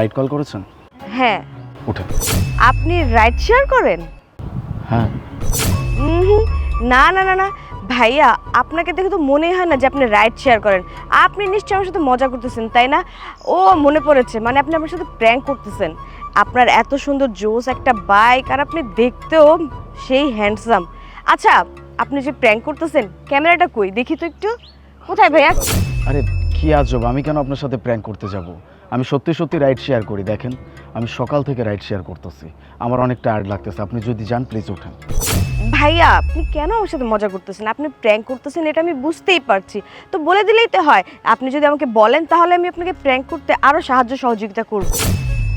Right call করেছেন? হ্যাঁ। উঠেন আপনি রাইড শেয়ার করেন? হ্যাঁ। না না না না। ভাইয়া আপনাকে দেখে তো মনেই হয় না যে আপনি রাইড শেয়ার করেন। আপনি নিশ্চয়ই আমার সাথে মজা করতেছেন তাই না? ও মনে পড়েছে মানে আপনি আমার সাথে প্র্যাঙ্ক করতেছেন। আপনার এত সুন্দর জোস একটা বাইক আর আপনি দেখতেও সেই হ্যান্ডসাম আচ্ছা আপনি যে প্র্যাঙ্ক করতেছেন ক্যামেরাটা কই? দেখি তো একটু। কোথায় ভাইয়া? আরে কি আজব আমি কেন আপনার সাথে প্র্যাঙ্ক করতে যাব? আমি সত্যি সত্যি রাইড শেয়ার করি, দেখেন। আমি সকাল থেকে রাইড শেয়ার করতেছি। আমার অনেক টায়ার্ড লাগতেছে। আপনি যদি যান প্লিজ ওঠেন ভাইয়া, আপনি কেন আমার সাথে মজা করতেছেন? আপনি প্র্যাঙ্ক করতেছেন, এটা আমি বুঝতেই পারছি। তো বলে দিলেই তো হয়। আপনি যদি আমাকে বলেন, তাহলে আমি আপনাকে প্র্যাঙ্ক করতে আরও সাহায্য সহযোগিতা করব।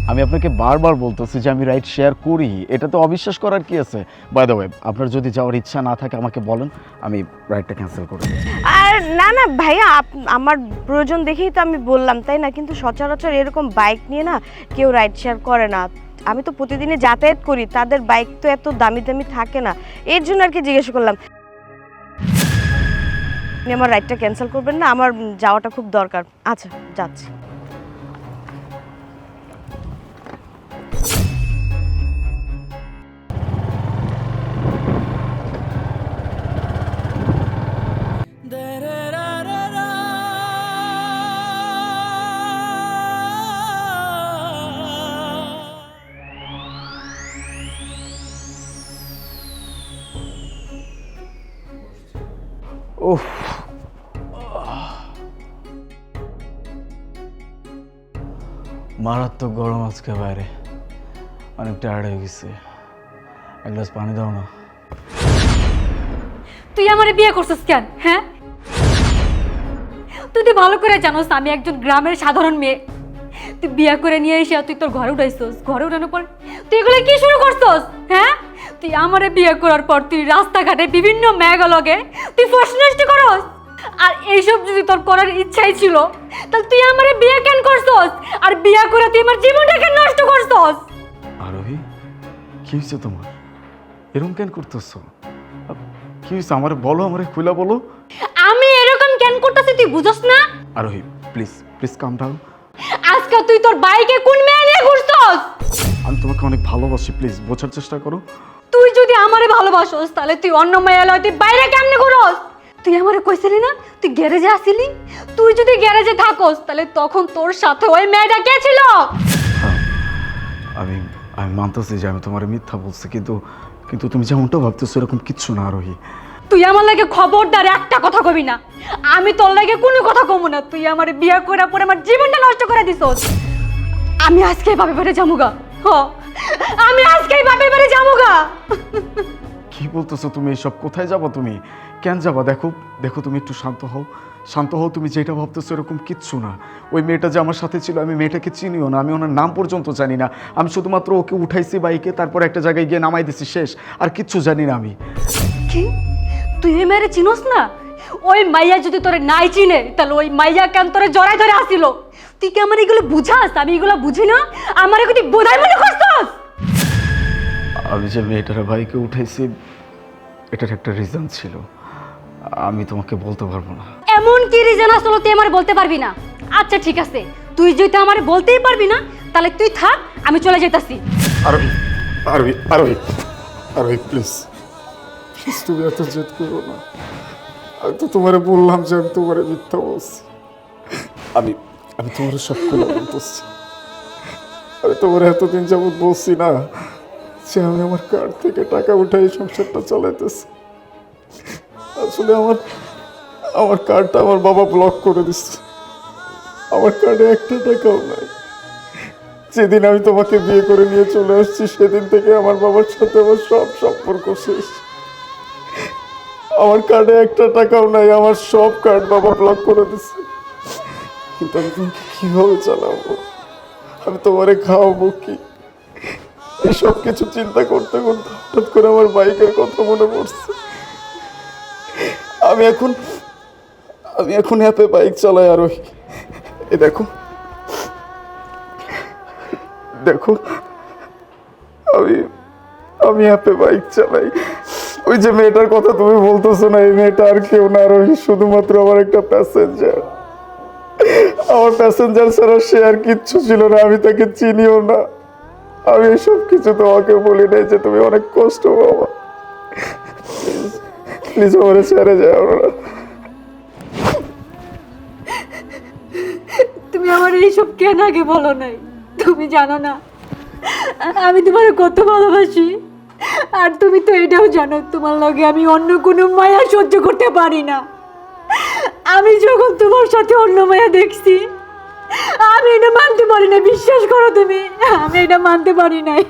আমি আপনাকে বারবার বলতেছি যে আমি রাইড শেয়ার করি। এটা তো অবিশ্বাস করার কি আছে? বাই দ্য ওয়ে আপনার যদি যাওয়ার ইচ্ছা না থাকে, আমাকে বলেন, আমি রাইডটা ক্যান্সেল করে দেবো। আর না না, ভাইয়া, আপ- আমার প্রয়োজন দেখেই তো আমি বললাম, তাই না? কিন্তু সচরাচর এরকম বাইক নিয়ে না কেউ রাইড শেয়ার করে না। আমি তো প্রতিদিনে যাতায়াত করি, তাদের বাইক তো এত দামি দামি থাকে না। এর জন্য আর কি জিজ্ঞেস করলাম। আমার রাইডটা ক্যান্সেল করবেন না, আমার যাওয়াটা খুব দরকার। আচ্ছা যাচ্ছি। ওহ মারাত্মক গরম আজকে বাইরে। অনেক টায়ার্ড হয়ে গেছে। এক গ্লাস পানি দাও না। তুই আমারে বিয়ে করছিস কেন হ্যাঁ? তুই তো ভালো করে জানোস আমি একজন গ্রামের সাধারণ মেয়ে। তুই বিয়ে করে নিয়ে এসে তুই তোর ঘরে উঠাইছস। ঘরে উঠানোর পর তুই এগুলো কি শুরু করছস হ্যাঁ? তুই আমারে বিয়ে করার পর তুই রাস্তাঘাটে বিভিন্ন ম্যাগলগে তুই ফস নষ্ট করস? আর এইসব যদি তোর করার ইচ্ছাই ছিল তাহলে তুই আমারে বিয়ে কেন করছস? আর বিয়ে করে তুই আমার জীবনটা কেন নষ্ট করছস? আরোহী কি হয়েছে তোমার? এরকম কেন করতেছো? কি হয়েছে আমার বলো আমারে খুলা বলো। আমি এরকম কেন করতেছি তুই বুঝস না? আরোহী প্লিজ প্লিজ কাম ডাউন আজকে তুই তোর বাইকে কোন মেয়ে নিয়ে ঘুরছস? আমি তোমাকে অনেক ভালোবাসি প্লিজ বোঝার চেষ্টা করো। যদি আমারে ভালোবাসোস তাহলে তুই অন্য মেয়ে লয় তুই বাইরে কেমনে ঘুরোস? তুই আমারে কইছিলি না? তুই গ্যারেজে আসিলি? তুই যদি গ্যারেজে থাকোস তাহলে তখন তোর সাথে ওই মেয়েটা কে ছিল? হ্যাঁ, আমি আমি মানতেছি যে আমি তোমার মিথ্যা বলছি কিন্তু কিন্তু তুমি যেমনটা ভাবতেছো এরকম কিচ্ছু না আরোহী তুই আমার লাগে খবরদার একটা কথা কবি না। আমি তোর লাগে কোনো কথা কমু না। তুই আমার বিয়ে করে পরে আমার জীবনটা নষ্ট করে দিছস। আমি আজকে বাপের বাড়ি যামুগা। হ। আমি আজকে বাপের বাড়ি যামুগা কি বলতেছো তুমি এসব? কোথায় যাব তুমি? কেন যাবা? দেখো দেখো তুমি একটু শান্ত হও। শান্ত হও তুমি যেটা ভাবতেছো এরকম কিচ্ছু না। ওই মেয়েটা যে আমার সাথে ছিল আমি মেয়েটাকে চিনিও না আমি ওনার নাম পর্যন্ত জানি না। আমি শুধুমাত্র ওকে উঠাইছি বাইকে তারপর একটা জায়গায় গিয়ে নামাই দিছি শেষ। আর কিচ্ছু জানি না আমি। কি? তুই ওই মেয়েরে চিনোস না? ওই মাইয়া যদি তোরে নাই চিনে তাহলে ওই মাইয়া কেন তোরে জড়াই ধরে আসিল? তুই কি আমার এগুলো বুঝাস? আমি এগুলো বুঝি না? আমার এগুলো বোধাই মনে করছস আমি যে মেয়েটার বাইকে উঠাইছি এটার একটা রিজন ছিল। আমি তোমাকে বলতে পারব না। এমন কি রিজন আসলো তুই আমার বলতে পারবি না? আচ্ছা ঠিক আছে। তুই যদি আমার বলতেই পারবি না তাহলে তুই থাক আমি চলে যেতেছি আরবি আরবি আরবি আরবি প্লিজ প্লিজ তুমি এত জেদ করো না। আমি তো তোমারে বললাম যে আমি তোমারে মিথ্যা বলছি। আমি আমি তোমার সব করে বলতেছি। আমি তোমার এতদিন যাবত বলছি না। যে আমি আমার কার্ড থেকে টাকা উঠাই, সংসারটা চালাইতেছি। আসলে আমার আমার কার্ডটা আমার বাবা ব্লক করে দিচ্ছে আমার কার্ডে একটা টাকাও নাই। যেদিন আমি তোমাকে বিয়ে করে নিয়ে চলে আসছি, সেদিন থেকে আমার বাবার সাথে আমার সব সম্পর্ক শেষ। আমার কার্ডে একটা টাকাও নাই, আমার সব কার্ড বাবা ব্লক করে দিচ্ছে কিন্তু আমি তোমাকে কীভাবে চালাবো? আমি তোমারে খাওয়াবো কি? এসব কিছু চিন্তা করতে করতে হঠাৎ করে আমার বাইকের কথা মনে পড়ছে। আমি এখন আমি এখন হ্যাপে বাইক চালাই আরও এ দেখো। দেখো। আমি আমি হ্যাপে বাইক চালাই। ওই যে মেয়েটার কথা তুমি বলতেছো না, এই মেয়েটা আর কেউ না, আর ওই শুধুমাত্র আমার একটা প্যাসেঞ্জার আমার প্যাসেঞ্জার ছাড়া সে আর কিচ্ছু ছিল না, আমি তাকে চিনিও না। আমি এসব কিছু তোমাকে বলি নাই যে তুমি অনেক কষ্ট বাবা প্লিজ আমার ছেড়ে যাও তুমি আমার এইসব কেন আগে বলো নাই? তুমি জানো না। আমি তোমার কত ভালোবাসি। আর তুমি তো এটাও জানো, তোমার লগে আমি অন্য কোনো মায়া সহ্য করতে পারি না। আমি যখন তোমার সাথে অন্য মায়া দেখছি এটা মানতে পারি না বিশ্বাস করো তুমি। আমি এটা মানতে পারি নাই।